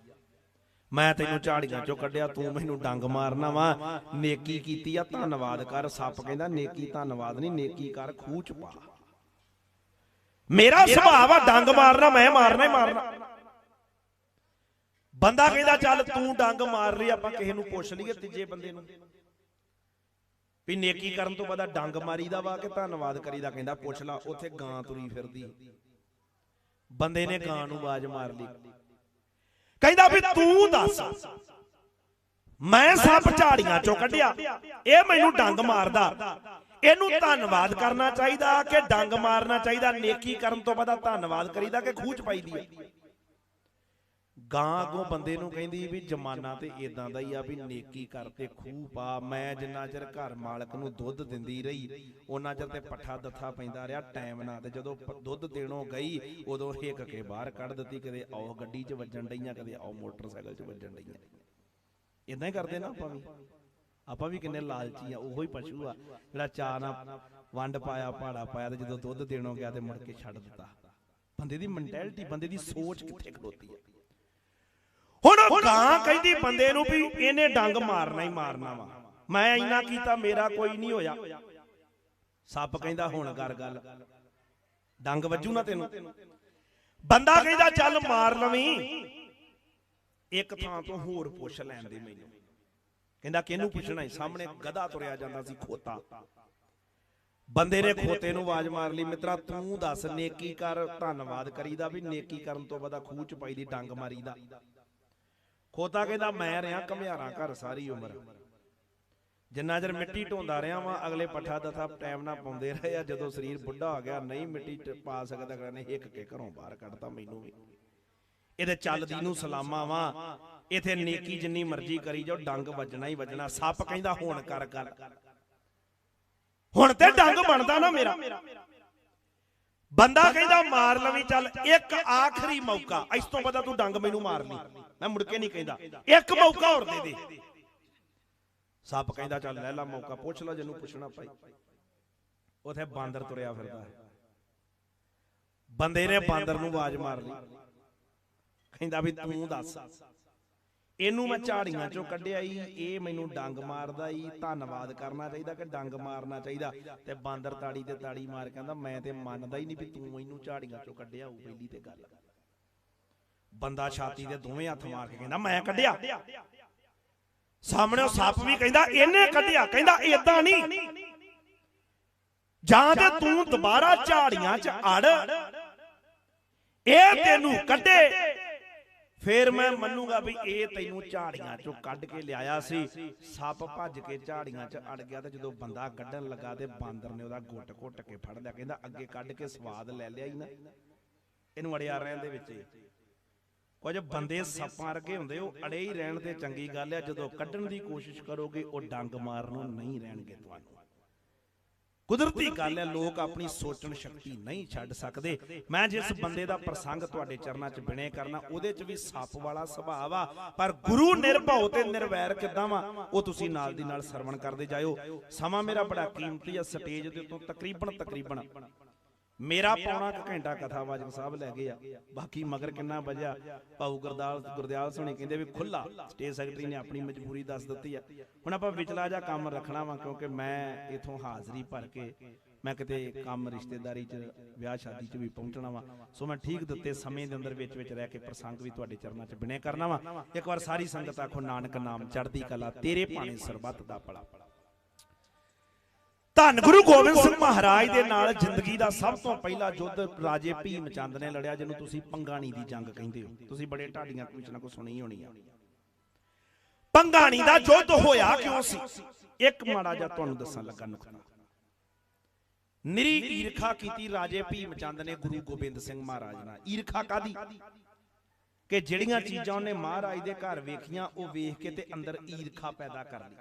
ਮੈਂ ਤੈਨੂੰ ਝਾੜੀਆਂ 'ਚੋਂ ਕੱਢਿਆ ਤੂੰ ਮੈਨੂੰ ਡੰਗ ਮਾਰਨਾ ਵਾ। ਨੇਕੀ ਕੀਤੀ ਆ ਧੰਨਵਾਦ ਕਰ। ਸੱਪ ਕਹਿੰਦਾ ਨੇਕੀ ਧੰਨਵਾਦ ਨਹੀਂ ਨੇਕੀ ਕਰ ਖੂਹ 'ਚ ਪਾ। ਮੇਰਾ ਸੁਭਾਅ ਆ ਡੰਗ ਮਾਰਨਾ ਮੈਂ ਮਾਰਨਾ ਹੀ ਮਾਰਨਾ। ਬੰਦਾ ਕਹਿੰਦਾ ਚੱਲ ਤੂੰ ਡੰਗ ਮਾਰ ਲਈ ਆਪਾਂ ਕਿਸੇ ਨੂੰ ਪੁੱਛ ਲਈਏ ਤੀਜੇ ਬੰਦੇ ਨੂੰ। ਵੀ ਨੇਕੀ ਕਰਨ ਤੋਂ ਬਾਅਦ ਡੰਗ ਮਾਰੀਦਾ ਵਾ ਕਿ ਧੰਨਵਾਦ ਕਰੀਦਾ ਕਹਿੰਦਾ ਪੁੱਛ ਲਾ ਉੱਥੇ ਗਾਂ ਤੁਰੀ ਫਿਰਦੀ। ਬੰਦੇ ਨੇ ਗਾਂ ਨੂੰ ਆਵਾਜ਼ ਮਾਰ ਲਈ। ਕਹਿੰਦਾ ਵੀ ਤੂੰ ਦੱਸ। ਮੈਂ ਸੱਪ ਝਾੜੀਆਂ ਚੋਂ ਕੱਢਿਆ। ਇਹ ਮੈਨੂੰ ਡੰਗ ਮਾਰਦਾ। ਇਹਨੂੰ ਧੰਨਵਾਦ ਕਰਨਾ ਚਾਹੀਦਾ ਕਿ ਡੰਗ ਮਾਰਨਾ ਚਾਹੀਦਾ। ਨੇਕੀ ਕਰਨ ਤੋਂ ਬਾਅਦ ਧੰਨਵਾਦ ਕਰੀਦਾ ਕਿ ਖੂਚ ਪਾਈਦੀ ਹੈ ਗਾਂ ਅੱਗੋਂ ਬੰਦੇ ਨੂੰ ਕਹਿੰਦੀ ਵੀ ਜਮਾਨਾ ਤੇ ਇਦਾਂ ਦਾ ਹੀ ਆ ਵੀ ਨੇਕੀ ਕਰਤੇ ਖੂਹ ਪਾ ਮੈਂ ਜਿੰਨਾ ਚਿਰ ਘਰ ਮਾਲਕ ਨੂੰ ਦੁੱਧ ਦਿੰਦੀ ਰਹੀ ਉਹਨਾਂ ਚਿਰ ਤੇ ਪੱਠਾ ਦੱਥਾ ਪੈਂਦਾ ਰਿਹਾ ਟਾਈਮ ਨਾਲ ਤੇ ਜਦੋਂ ਦੁੱਧ ਦੇਣੋਂ ਗਈ ਉਦੋਂ ਹਿੱਕ ਕੇ ਬਾਹਰ ਕੱਢ ਦਿੱਤੀ ਕਦੇ ਆਓ ਗੱਡੀ 'ਚ ਵੱਜਣ ਡਈਆਂ ਕਦੇ ਆਓ ਮੋਟਰਸਾਈਕਲ 'ਚ ਵੱਜਣ ਡਈਆਂ। ਇਦਾਂ ਹੀ ਕਰਦੇ ਨਾ ਆਪਾਂ ਵੀ। ਆਪਾਂ ਵੀ ਕਿੰਨੇ ਲਾਲਚੀ ਆ ਉਹੋ ਹੀ ਪਸ਼ੂ ਆ ਜਿਹੜਾ ਚਾਹ ਨਾਲ ਵੰਡ ਪਾਇਆ ਪਹਾੜਾ ਪਾਇਆ ਤੇ ਜਦੋਂ ਦੁੱਧ ਦੇਣੋਂ ਗਿਆ ਤੇ ਮੁੜ ਕੇ ਛੱਡ ਦਿੱਤਾ। ਬੰਦੇ ਦੀ ਮੈਂਟੈਲਿਟੀ ਬੰਦੇ ਦੀ ਸੋਚ ਕਿੱਥੇ ਖਲੋਤੀ ਹੈ ਹੁਣ ਉਹ ਗਾਂ ਕਹਿੰਦੀ ਬੰਦੇ ਨੂੰ ਵੀ ਇਹਨੇ ਡੰਗ ਮਾਰਨਾ ਹੀ ਮਾਰਨਾ ਵਾ। ਮੈਂ ਇੰਨਾ ਕੀਤਾ ਮੇਰਾ ਕੋਈ ਨਹੀਂ ਹੋਇਆ। ਸੱਪ ਕਹਿੰਦਾ ਹੁਣ ਕਰ ਗੱਲ। ਡੰਗ ਵੱਜੂ ਨਾ ਤੈਨੂੰ। ਬੰਦਾ ਕਹਿੰਦਾ ਚੱਲ ਮਾਰ ਲਵੀਂ। ਇੱਕ ਥਾਂ ਤੋਂ ਹੋਰ ਪੁੱਛ ਲੈਣ ਦੇ ਮੈਨੂੰ। ਕਹਿੰਦਾ ਕਿਹਨੂੰ ਪੁੱਛਣਾ ਹੈ ਸਾਹਮਣੇ ਗਧਾ ਤੁਰਿਆ ਜਾਂਦਾ ਸੀ ਖੋਤਾ। ਬੰਦੇ ਨੇ ਖੋਤੇ ਨੂੰ ਆਵਾਜ਼ ਮਾਰ ਲਈ ਮਿੱਤਰਾ ਤੂੰ ਦੱਸ ਨੇਕੀ ਕਰ ਧੰਨਵਾਦ ਕਰੀਦਾ ਵੀ ਨੇਕੀ ਕਰਨ ਤੋਂ ਬਾਅਦ ਖੂਹ ਚ ਪਾਈ ਦੀ ਡੰਗ ਮਾਰੀਦਾ ਖੋਤਾ ਕਹਿੰਦਾ ਮੈਂ ਰਿਆਂ ਘਮਿਆਰਾਂ ਘਰ ਸਾਰੀ ਉਮਰ। ਜਿੰਨਾ ਚਿਰ ਮਿੱਟੀ ਢੋਂਦਾ ਰਿਹਾ ਵਾਂ, ਅਗਲੇ ਪੱਠਾ ਦਥਾ ਟਾਈਮ ਨਾਲ ਪਾਉਂਦੇ ਰਹੇ ਆ। ਜਦੋਂ ਸਰੀਰ ਬੁੱਢਾ ਹੋ ਗਿਆ, ਨਹੀਂ ਮਿੱਟੀ ਚ ਪਾ ਸਕਦਾ, ਅਗਲੇ ਨੇ ਹਿੱਕ ਕੇ ਘਰੋਂ ਬਾਹਰ ਕੱਢਤਾ ਮੈਨੂੰ ਵੀ। ਇਹਦੇ ਚੱਲਦੀ ਨੂੰ ਸਲਾਮਾਂ ਵਾਂ। ਇਥੇ ਨੇਕੀ ਜਿੰਨੀ ਮਰਜ਼ੀ ਕਰੀ ਜਾਓ, ਡੰਗ ਵੱਜਣਾ ਹੀ ਵੱਜਣਾ। ਸੱਪ ਕਹਿੰਦਾ, ਹੁਣ ਕਰ ਗੱਲ ਹੁਣ ਤੇ ਡੰਗ ਬਣਦਾ ਨਾ ਮੇਰਾ। ਬੰਦਾ ਕਹਿੰਦਾ, ਮਾਰ ਲਵੀ, ਚੱਲ ਇੱਕ ਆਖਰੀ ਮੌਕਾ। ਇਸ ਤੋਂ ਬਾਅਦ ਤੂੰ ਡੰਗ ਮੈਨੂੰ ਮਾਰ ਲਈ ਮੈਂ ਮੁੜ ਕੇ ਨਹੀਂ ਕਹਿੰਦਾ। ਇੱਕ ਮੌਕਾ ਹੋਰ ਦੇ ਦੇ। ਸੱਪ ਕਹਿੰਦਾ ਚੱਲ ਲੈ ਲਾ ਮੌਕਾ ਪੁੱਛ ਲੈ ਜਿਹਨੂੰ ਪੁੱਛਣਾ ਭਾਈ। ਉਥੇ ਬਾਂਦਰ ਤੁਰਿਆ ਫਿਰਦਾ। ਬੰਦੇ ਨੇ ਬਾਂਦਰ ਨੂੰ ਆਵਾਜ਼ ਮਾਰ ਲਈ। ਕਹਿੰਦਾ ਵੀ ਤੂੰ ਦੱਸ। ਇਹਨੂੰ ਮੈਂ ਝਾੜੀਆਂ ਚੋਂ ਕੱਢਿਆ ਈ। ਇਹ ਮੈਨੂੰ ਡੰਗ ਮਾਰਦਾ ਈ। ਧੰਨਵਾਦ ਕਰਨਾ ਚਾਹੀਦਾ ਕਿ ਡੰਗ ਮਾਰਨਾ ਚਾਹੀਦਾ। ਤੇ ਬਾਂਦਰ ਤਾੜੀ ਤੇ ਤਾੜੀ ਮਾਰ ਕਹਿੰਦਾ ਮੈਂ ਤੇ ਮੰਨਦਾ ਹੀ ਨਹੀਂ ਵੀ ਤੂੰ ਇਹਨੂੰ ਝਾੜੀਆਂ ਚੋਂ ਕੱਢਿਆ ਹੋਊ ਪਹਿਲੀ ਤੇ ਗੱਲ। ਬੰਦਾ ਛਾਤੀ ਤੇ ਦੋਵੇਂ ਹੱਥ ਮਾਰ ਕੇ ਕਹਿੰਦਾ ਮੈਂ ਕੱਢਿਆ। ਸਾਹਮਣੇ ਉਹ ਸੱਪ ਵੀ ਕਹਿੰਦਾ ਇਹਨੇ ਕੱਢਿਆ। ਕਹਿੰਦਾ ਇਦਾਂ ਨਹੀਂ। ਜਾਂ ਤੇ ਤੂੰ ਦੁਬਾਰਾ ਝਾੜੀਆਂ 'ਚ ਅੜ। ਇਹ ਤੈਨੂੰ ਕੱਢੇ। ਫੇਰ ਮੈਂ ਮੰਨੂਗਾ ਵੀ ਇਹ ਤੈਨੂੰ ਝਾੜੀਆਂ ਚੋਂ ਕੱਢ ਕੇ ਲਿਆਇਆ ਸੀ। ਸੱਪ ਭੱਜ ਕੇ ਝਾੜੀਆਂ 'ਚ ਅੜ ਗਿਆ ਤੇ ਜਦੋਂ ਬੰਦਾ ਕੱਢਣ ਲੱਗਾ ਤੇ ਬਾਂਦਰ ਨੇ ਉਹਦਾ ਗੁੱਟ ਘੁੱਟ ਕੇ ਫੜ ਲਿਆ। ਕਹਿੰਦਾ ਅੱਗੇ ਕੱਢ ਕੇ ਸਵਾਦ ਲੈ ਲਿਆ ਹੀ ਨਾ। ਇਹਨੂੰ ਅੜਿਆ ਰਹਿਣ ਦੇ ਵਿੱਚ ਹੀ। ਕੁਝ ਬੰਦੇ ਸੱਪਾਂ ਵਰਗੇ ਹੁੰਦੇ ਉਹ ਅੜੇ ਹੀ ਰਹਿਣ ਤੇ ਚੰਗੀ ਗੱਲ ਆ ਜਦੋਂ ਕੱਢਣ ਦੀ ਕੋਸ਼ਿਸ਼ ਕਰੋਗੇ ਉਹ ਡੰਗ ਮਾਰਨ ਨਹੀਂ ਰਹਿਣਗੇ ਤੁਹਾਨੂੰ। ਕੁਦਰਤੀ ਗੱਲ ਹੈ ਲੋਕ ਆਪਣੀ ਸੋਚਣ ਸ਼ਕਤੀ ਨਹੀਂ ਛੱਡ ਸਕਦੇ। ਮੈਂ ਜਿਸ ਬੰਦੇ ਦਾ ਪ੍ਰਸੰਗ ਤੁਹਾਡੇ ਚਰਨਾਂ 'ਚ ਬਿਨੇ ਕਰਨਾ ਉਹਦੇ 'ਚ ਵੀ ਸੱਪ ਵਾਲਾ ਸੁਭਾਅ ਆ ਪਰ ਗੁਰੂ ਨਿਰਭਉ ਤੇ ਨਿਰਵੈਰ ਕਿਦਾਂ ਵਾ ਉਹ ਤੁਸੀਂ ਨਾਲ ਦੀ ਨਾਲ ਸਰਵਣ ਕਰਦੇ ਜਾਇਓ। ਸਮਾਂ ਮੇਰਾ ਬੜਾ ਕੀਮਤੀ ਆ ਸਟੇਜ ਦੇ ਉੱਤੋਂ ਤਕਰੀਬਨ ਤਕਰੀਬਨ ਮੇਰਾ ਪੌਣਾ ਕੁ ਘੰਟਾ ਕਥਾ ਵਾਜਕ ਸਾਹਿਬ ਲੈ ਗਏ ਆ। ਬਾਕੀ ਮਗਰ ਕਿੰਨਾ ਵਜਿਆ? ਭਾਊ ਗੁਰਦਾਲ ਗੁਰਦਿਆਲ ਸੋਣੀ ਕਹਿੰਦੇ ਵੀ ਖੁੱਲਾ ਸਟੇਜ ਸੈਕਟਰੀ ਨੇ ਆਪਣੀ ਮਜਬੂਰੀ ਦੱਸ ਦਿੱਤੀ ਆ। ਹੁਣ ਆਪਾਂ ਵਿਚਲਾ ਜਾ ਕੰਮ ਰੱਖਣਾ ਵਾ ਕਿਉਂਕਿ ਮੈਂ ਇਥੋਂ ਹਾਜ਼ਰੀ ਭਰ ਕੇ ਮੈਂ ਕਿਤੇ ਕੰਮ ਰਿਸ਼ਤੇਦਾਰੀ 'ਚ, ਵਿਆਹ ਸ਼ਾਦੀ 'ਚ ਵੀ ਪਹੁੰਚਣਾ ਵਾ। ਸੋ ਮੈਂ ਠੀਕ ਦਿੱਤੇ ਸਮੇਂ ਦੇ ਅੰਦਰ ਵਿੱਚ ਵਿੱਚ ਰਹਿ ਕੇ ਪ੍ਰਸੰਗ ਵੀ ਤੁਹਾਡੇ ਚਰਨਾਂ 'ਚ ਬਿਨੇ ਕਰਨਾ ਵਾ। ਇੱਕ ਵਾਰ ਸਾਰੀ ਸੰਗਤ ਆਖੋ, ਨਾਨਕ ਨਾਮ ਚੜ੍ਹਦੀ ਕਲਾ, ਤੇਰੇ ਭਾਣੇ ਸਰਬੱਤ ਦਾ ਭਲਾ। ਧੰਨ ਗੁਰੂ ਗੋਬਿੰਦ ਸਿੰਘ ਮਹਾਰਾਜ ਦੇ ਨਾਲ ਜ਼ਿੰਦਗੀ ਦਾ ਸਭ ਤੋਂ ਪਹਿਲਾ ਯੁੱਧ ਰਾਜੇ ਭੀਮ ਚੰਦ ਨੇ ਲੜਿਆ ਜਿਹਨੂੰ ਤੁਸੀਂ ਪੰਗਾਣੀ ਦੀ ਜੰਗ ਕਹਿੰਦੇ ਹੋ। ਤੁਸੀਂ ਬੜੇ ਢਾਡੀਆਂ ਕੁਛ ਨਾ ਕੁਛ ਸੁਣੀ ਹੋਣੀ ਆ। ਪੰਗਾਣੀ ਦਾ ਯੁੱਧ ਹੋਇਆ ਕਿਉਂ ਸੀ? ਇੱਕ ਮਾੜਾ ਜਿਹਾ ਤੁਹਾਨੂੰ ਦੱਸਣ ਲੱਗਾ ਨੁਕਤਾ। ਨਿਰੀ ਈਰਖਾ ਕੀਤੀ ਰਾਜੇ ਭੀਮ ਚੰਦ ਨੇ ਗੁਰੂ ਗੋਬਿੰਦ ਸਿੰਘ ਮਹਾਰਾਜ ਨਾਲ। ਈਰਖਾ ਕਾਦੀ ਕਿ ਜਿਹੜੀਆਂ ਚੀਜ਼ਾਂ ਉਹਨੇ ਮਹਾਰਾਜ ਦੇ ਘਰ ਵੇਖੀਆਂ ਉਹ ਵੇਖ ਕੇ ਤੇ ਅੰਦਰ ਈਰਖਾ ਪੈਦਾ ਕਰ ਲਈ।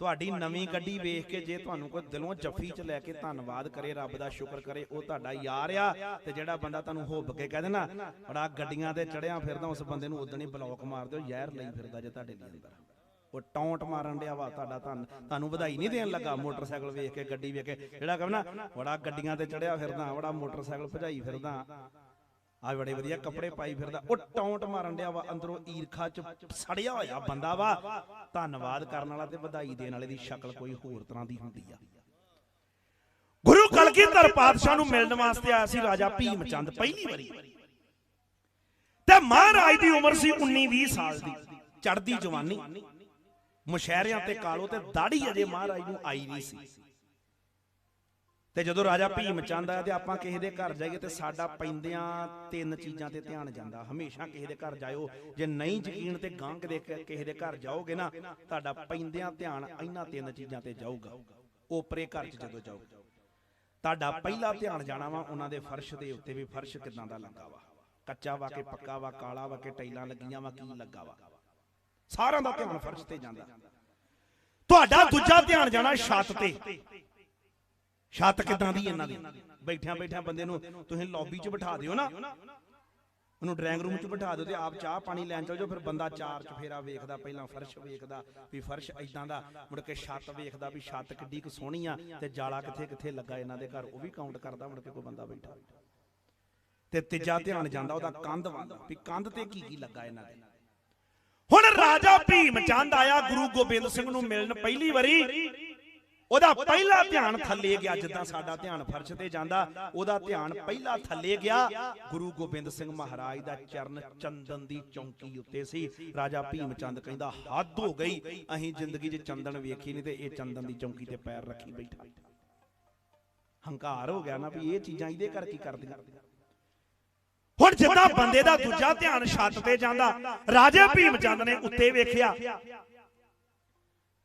ਤੁਹਾਡੀ ਨਵੀਂ ਗੱਡੀ ਵੇਖ ਕੇ ਜੇ ਤੁਹਾਨੂੰ ਕੋਈ ਦਿਲੋਂ ਜੱਫੀ ਚ ਲੈ ਕੇ ਧੰਨਵਾਦ ਕਰੇ ਰੱਬ ਦਾ ਸ਼ੁਕਰ ਕਰੇ ਉਹ ਤੁਹਾਡਾ ਯਾਰ ਆ ਤੇ ਜਿਹੜਾ ਬੰਦਾ ਤੁਹਾਨੂੰ ਹੁੱਬ ਕੇ ਕਹਿੰਦੇ ਨਾ ਬੜਾ ਗੱਡੀਆਂ ਤੇ ਚੜਿਆ ਫਿਰਦਾ ਉਸ ਬੰਦੇ ਨੂੰ ਉਦਣ ਹੀ ਬਲੌਕ ਮਾਰ ਦਿਓ ਜ਼ਹਿਰ ਲਈ ਫਿਰਦਾ ਜੇ ਤੁਹਾਡੇ ਲਈ ਅੰਦਰ। ਉਹ ਟੌਂਟ ਮਾਰਨ ਡਿਆ ਵਾ ਤੁਹਾਡਾ ਤੁਹਾਨੂੰ ਤੁਹਾਨੂੰ ਵਧਾਈ ਨਹੀਂ ਦੇਣ ਲੱਗਾ ਮੋਟਰਸਾਈਕਲ ਵੇਖ ਕੇ ਗੱਡੀ ਵੇਖ ਕੇ। ਜਿਹੜਾ ਕਹੇ ਨਾ ਬੜਾ ਗੱਡੀਆਂ ਤੇ ਚੜਿਆ ਫਿਰਦਾ ਬੜਾ ਮੋਟਰਸਾਈਕਲ ਭਜਾਈ ਫਿਰਦਾ। ਆ ਬੜੇ ਵਧੀਆ ਕੱਪੜੇ ਪਾਈ ਫਿਰਦਾ। ਉਹ ਟੌਂਟ ਮਾਰਨ ਡਿਆ ਵਾ ਅੰਦਰੋਂ ਈਰਖਾ ਚ ਸੜਿਆ ਹੋਇਆ ਬੰਦਾ ਵਾ। ਧੰਨਵਾਦ ਕਰਨ ਵਾਲਾ ਤੇ ਵਧਾਈ ਦੇਣ ਵਾਲੇ ਦੀ ਸ਼ਕਲ ਕੋਈ ਹੋਰ ਤਰ੍ਹਾਂ ਦੀ ਹੁੰਦੀ ਆ। ਗੁਰੂ ਕਲਗੀਧਰ ਪਾਤਸ਼ਾਹ ਨੂੰ ਮਿਲਣ ਵਾਸਤੇ ਆਇਆ ਸੀ ਰਾਜਾ ਭੀਮ ਚੰਦ ਪਹਿਲੀ ਵਾਰੀ। ਤੇ ਮਹਾਰਾਜ ਦੀ ਉਮਰ ਸੀ 19 20 ਸਾਲ ਦੀ। ਚੜ੍ਹਦੀ ਜਵਾਨੀ। ਮੁਸ਼ਹਿਰਿਆਂ ਤੇ ਕਾਲੋ ਤੇ ਦਾੜੀ ਅਜੇ ਮਹਾਰਾਜ ਨੂੰ ਆਈ ਨਹੀਂ ਸੀ। ਤੇ ਜਦੋਂ ਰਾਜਾ ਭੀਮ ਚੰਦ ਆਇਆ ਤੇ ਆਪਾਂ ਕਿਸੇ ਦੇ ਘਰ ਜਾਈਏ ਤੇ ਸਾਡਾ ਪੈਂਦਿਆਂ ਤਿੰਨ ਚੀਜ਼ਾਂ ਤੇ ਧਿਆਨ ਜਾਂਦਾ। ਹਮੇਸ਼ਾ ਕਿਸੇ ਦੇ ਘਰ ਜਾਇਓ। ਜੇ ਨਹੀਂ ਯਕੀਨ ਤੇ ਗਾਂਹ ਦੇ ਕਿਸੇ ਦੇ ਘਰ ਜਾਓਗੇ ਨਾ ਤੁਹਾਡਾ ਪੈਂਦਿਆਂ ਧਿਆਨ ਇਹਨਾਂ ਤਿੰਨ ਚੀਜ਼ਾਂ ਤੇ ਜਾਊਗਾ। ਓਪਰੇ ਘਰ 'ਚ ਜਦੋਂ ਜਾਓ ਤੁਹਾਡਾ ਪਹਿਲਾ ਧਿਆਨ ਜਾਣਾ ਵਾ ਉਹਨਾਂ ਦੇ ਫਰਸ਼ ਦੇ ਉੱਤੇ ਵੀ ਫਰਸ਼ ਕਿਦਾਂ ਦਾ ਲੱਗਾ ਵਾ। ਕੱਚਾ ਵਾ ਕਿ ਪੱਕਾ ਵਾ ਕਾਲਾ ਵਾ ਕਿ ਟਾਈਲਾਂ ਲੱਗੀਆਂ ਵਾ ਕੀ ਲੱਗਾ ਵਾ। ਸਾਰਿਆਂ ਦਾ ਧਿਆਨ ਫਰਸ਼ ਤੇ ਜਾਂਦਾ ਤੁਹਾਡਾ ਦੂਜਾ ਧਿਆਨ ਜਾਣਾ ਛੱਤ ਤੇ ਛੱਤ ਕਿਦਾਂ ਦੀ ਇਹਨਾਂ ਦੀ? ਬੈਠਿਆਂ ਬੈਠਿਆਂ ਬੰਦੇ ਨੂੰ ਤੁਸੀਂ ਲੌਬੀ 'ਚ ਬਿਠਾ ਦਿਓ ਨਾ। ਉਹਨੂੰ ਡਰਾਇੰਗ ਰੂਮ 'ਚ ਬਿਠਾ ਦਿਓ ਤੇ ਆਪ ਚਾਹ ਪਾਣੀ ਲੈਣ ਚਲ ਜਾਓ, ਫਿਰ ਬੰਦਾ ਚਾਰ ਚਫੇਰਾ ਵੇਖਦਾ, ਪਹਿਲਾਂ ਫਰਸ਼ ਵੇਖਦਾ, ਵੀ ਫਰਸ਼ ਇਦਾਂ ਦਾ, ਮੁੜ ਕੇ ਛੱਤ ਵੇਖਦਾ ਵੀ ਛੱਤ ਕਿੱਡੀ ਕੁ ਸੋਹਣੀ ਆ ਤੇ ਜਾਲਾ ਕਿੱਥੇ ਕਿੱਥੇ ਲੱਗਾ ਇਹਨਾਂ ਦੇ ਘਰ, ਉਹ ਵੀ ਕਾਊਂਟ ਕਰਦਾ ਮੁੜ ਕੇ ਕੋਈ ਬੰਦਾ ਬੈਠਾ। ਤੇ ਤੀਜਾ ਧਿਆਨ ਜਾਂਦਾ ਉਹਦਾ ਕੰਧ ਵੱਲ, ਵੀ ਕੰਧ ਤੇ ਕੀ ਕੀ ਲੱਗਾ ਇਹਨਾਂ ਦੇ। ਹੁਣ ਰਾਜਾ ਭੀਮ ਚੰਦ ਆਇਆ, ਗੁਰੂ ਗੋਬਿੰਦ ਸਿੰਘ ਨੂੰ ਮਿਲਣ ਪਹਿਲੀ ਵਾਰੀ। ਉਹਦਾ ਪਹਿਲਾ ਧਿਆਨ ਥੱਲੇ ਗਿਆ ਜਿੱਦਾਂ ਸਾਡਾ ਧਿਆਨ ਫਰਸ਼ ਤੇ ਜਾਂਦਾ ਉਹਦਾ ਧਿਆਨ ਪਹਿਲਾ ਥੱਲੇ ਗਿਆ ਗੁਰੂ ਗੋਬਿੰਦ ਸਿੰਘ ਮਹਾਰਾਜ ਦਾ ਚਰਨ ਚੰਦਨ ਦੀ ਚੌਂਕੀ ਉੱਤੇ ਸੀ। ਰਾਜਾ ਭੀਮ ਚੰਦ ਕਹਿੰਦਾ ਹੱਦ ਹੋ ਗਈ ਅਸੀਂ ਜ਼ਿੰਦਗੀ 'ਚ ਚੰਦਨ ਵੇਖੀ ਨਹੀਂ ਤੇ ਇਹ ਚੰਦਨ ਦੀ ਚੌਂਕੀ ਤੇ ਪੈਰ ਰੱਖੀ ਬੈਠਾ। ਹੰਕਾਰ ਹੋ ਗਿਆ ਨਾ ਵੀ ਇਹ ਚੀਜ਼ਾਂ ਇਹਦੇ ਕਰ ਕੀ ਕਰਦੀਆਂ। ਹੁਣ ਜਿੱਦਾਂ ਬੰਦੇ ਦਾ ਦੂਜਾ ਧਿਆਨ ਛੱਤ ਤੇ ਜਾਂਦਾ ਰਾਜੇ ਭੀਮ ਚੰਦ ਨੇ ਉੱਤੇ ਵੇਖਿਆ।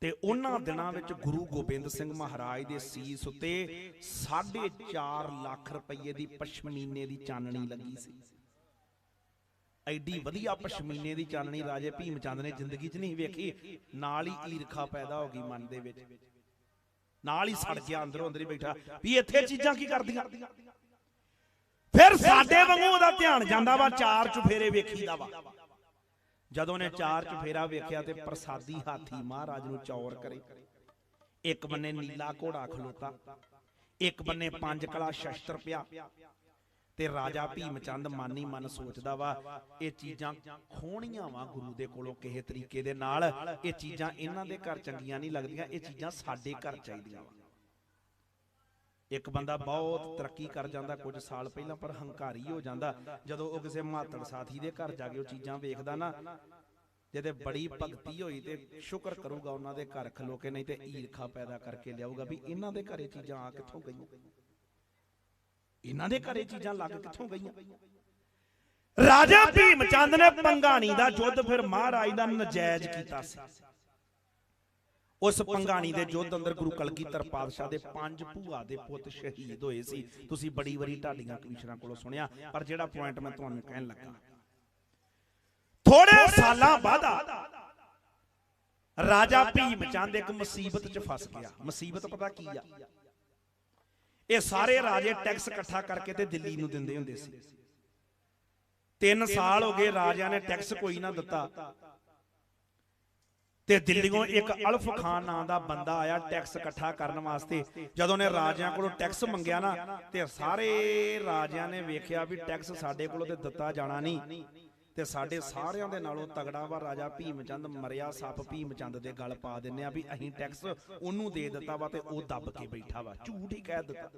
ਤੇ ਉਹਨਾਂ ਦਿਨਾਂ ਵਿੱਚ ਗੁਰੂ ਗੋਬਿੰਦ ਸਿੰਘ ਮਹਾਰਾਜ ਦੇ ਸੀਸ ਉੱਤੇ 4.5 ਲੱਖ ਰੁਪਏ ਦੀ ਪਸ਼ਮੀਨੇ ਦੀ ਚਾਨਣੀ ਲੱਗੀ ਸੀ। ਐਡੀ ਵਧੀਆ ਪਸ਼ਮੀਨੇ ਦੀ ਚਾਨਣੀ ਰਾਜੇ ਭੀਮ ਚੰਦ ਨੇ ਜ਼ਿੰਦਗੀ 'ਚ ਨਹੀਂ ਵੇਖੀ ਨਾਲ ਹੀ ਈਰਖਾ ਪੈਦਾ ਹੋ ਗਈ ਮਨ ਦੇ ਵਿੱਚ। ਨਾਲ ਹੀ ਸੜ ਗਿਆ ਅੰਦਰੋਂ ਅੰਦਰ ਹੀ ਬੈਠਾ। ਵੀ ਇੱਥੇ ਚੀਜ਼ਾਂ ਕੀ ਕਰਦੀਆਂ? ਫਿਰ ਸਾਡੇ ਵਾਂਗੂ ਉਹਦਾ ਧਿਆਨ ਜਾਂਦਾ ਵਾ ਚਾਰ ਚੁਫੇਰੇ ਵੇਖੀਦਾ ਵਾ। ਜਦੋਂ ਨੇ ਚਾਰ ਚੁਫੇਰਾ ਵੇਖਿਆ ਤੇ ਪ੍ਰਸਾਦੀ ਹਾਥੀ ਮਹਾਰਾਜ ਨੂੰ ਚੌਰ ਕਰੇ। ਇੱਕ ਬੰਨੇ ਨੀਲਾ ਘੋੜਾ ਖਲੋਤਾ। ਇੱਕ ਬੰਨੇ ਪੰਜ ਕਲਾ ਸ਼ਸਤਰ ਪਿਆ। ਤੇ ਰਾਜਾ ਭੀਮ ਚੰਦ ਮਾਨੀ ਮਨ ਸੋਚਦਾ ਵਾ ਇਹ ਚੀਜ਼ਾਂ ਖੋਣੀਆਂ ਵਾ ਗੁਰੂ ਦੇ ਕੋਲੋਂ ਕਿਸੇ ਤਰੀਕੇ ਦੇ ਨਾਲ। ਇਹ ਚੀਜ਼ਾਂ ਇਹਨਾਂ ਦੇ ਘਰ ਚੰਗੀਆਂ ਨਹੀਂ ਲੱਗਦੀਆਂ ਇਹ ਚੀਜ਼ਾਂ ਸਾਡੇ ਘਰ ਚਾਹੀਦੀਆਂ ਵਾ। ਇੱਕ ਬੰਦਾ ਬਹੁਤ ਤਰੱਕੀ ਕਰ ਜਾਂਦਾ ਕੁਝ ਸਾਲ ਪਹਿਲਾਂ, ਪਰ ਹੰਕਾਰੀ ਹੋ ਜਾਂਦਾ। ਜਦੋਂ ਉਹ ਕਿਸੇ ਮਾਤੜ ਸਾਥੀ ਦੇ ਘਰ ਜਾ ਕੇ ਉਹ ਚੀਜ਼ਾਂ ਵੇਖਦਾ ਨਾ, ਜਿਹਦੇ ਬੜੀ ਭਗਤੀ ਹੋਈ ਤੇ ਸ਼ੁਕਰ ਕਰੂਗਾ ਉਹਨਾਂ ਦੇ ਘਰ ਖਲੋ ਕੇ, ਨਹੀਂ ਤੇ ਈਰਖਾ ਪੈਦਾ ਕਰਕੇ ਲਿਆਊਗਾ ਵੀ ਇਹਨਾਂ ਦੇ ਘਰੇ ਚੀਜ਼ਾਂ ਆ ਕਿੱਥੋਂ ਗਈਆਂ? ਇਹਨਾਂ ਦੇ ਘਰੇ ਚੀਜ਼ਾਂ ਲੱਗ ਕਿੱਥੋਂ ਗਈਆਂ? ਰਾਜਾ ਭੀਮ ਚੰਦ ਨੇ ਪੰਗਾਣੀ ਦਾ ਯੁੱਧ ਫਿਰ ਮਹਾਰਾਜ ਦਾ ਨਜਾਇਜ਼ ਕੀਤਾ ਸੀ। ਉਸ ਪੰਗਾਣੀ ਦੇ ਯੁੱਧ ਅੰਦਰ ਗੁਰੂ ਕਲਗੀਧਰ ਪਾਤਸ਼ਾਹ ਦੇ ਪੰਜ ਭੂਆ ਦੇ ਪੁੱਤ ਸ਼ਹੀਦ ਹੋਏ ਸੀ। ਤੁਸੀਂ ਬੜੀ ਵਾਰੀ ਢਾਡੀਆਂ ਕਮਿਸ਼ਨਾਂ ਕੋਲੋਂ ਸੁਣਿਆ, ਪਰ ਜਿਹੜਾ ਪੁਆਇੰਟ ਮੈਂ ਤੁਹਾਨੂੰ ਕਹਿਣ ਲੱਗਾ ਥੋੜੇ ਸਾਲਾਂ ਬਾਅਦ ਰਾਜਾ ਭੀਮ ਚੰਦ ਇੱਕ ਮੁਸੀਬਤ 'ਚ ਫਸ ਗਿਆ। ਮੁਸੀਬਤ ਪਤਾ ਕੀ ਆ? ਇਹ ਸਾਰੇ ਰਾਜੇ ਟੈਕਸ ਇਕੱਠਾ ਕਰਕੇ ਤੇ ਦਿੱਲੀ ਨੂੰ ਦਿੰਦੇ ਹੁੰਦੇ ਸੀ। 3 ਸਾਲ ਹੋ ਗਏ ਰਾਜਿਆਂ ਨੇ ਟੈਕਸ ਕੋਈ ਨਾ ਦਿੱਤਾ। ਤੇ ਦਿੱਲੀੋਂ ਇੱਕ ਅਲਫ ਖਾਨ ਨਾਂ ਦਾ ਬੰਦਾ ਆਇਆ ਟੈਕਸ ਇਕੱਠਾ ਕਰਨ ਵਾਸਤੇ। ਜਦੋਂ ਨੇ ਰਾਜਿਆਂ ਕੋਲੋਂ ਟੈਕਸ ਮੰਗਿਆ ਨਾ ਤੇ ਸਾਰੇ ਰਾਜਿਆਂ ਨੇ ਵੇਖਿਆ ਵੀ ਟੈਕਸ ਸਾਡੇ ਕੋਲੋਂ ਤੇ ਦਿੱਤਾ ਜਾਣਾ ਨਹੀਂ। ਤੇ ਸਾਡੇ ਸਾਰਿਆਂ ਦੇ ਨਾਲੋਂ ਤਗੜਾ ਵਾ ਰਾਜਾ ਭੀਮ ਚੰਦ ਮਰਿਆ ਸੱਪ ਭੀਮ ਚੰਦ ਦੇ ਗਲ ਪਾ ਦਿੰਨੇ ਆ ਵੀ ਅਸੀਂ ਟੈਕਸ ਉਹਨੂੰ ਦੇ ਦਿੱਤਾ ਵਾ ਤੇ ਉਹ ਦੱਬ ਕੇ ਬੈਠਾ ਵਾ। ਝੂਠ ਹੀ ਕਹਿ ਦਿੱਤਾ।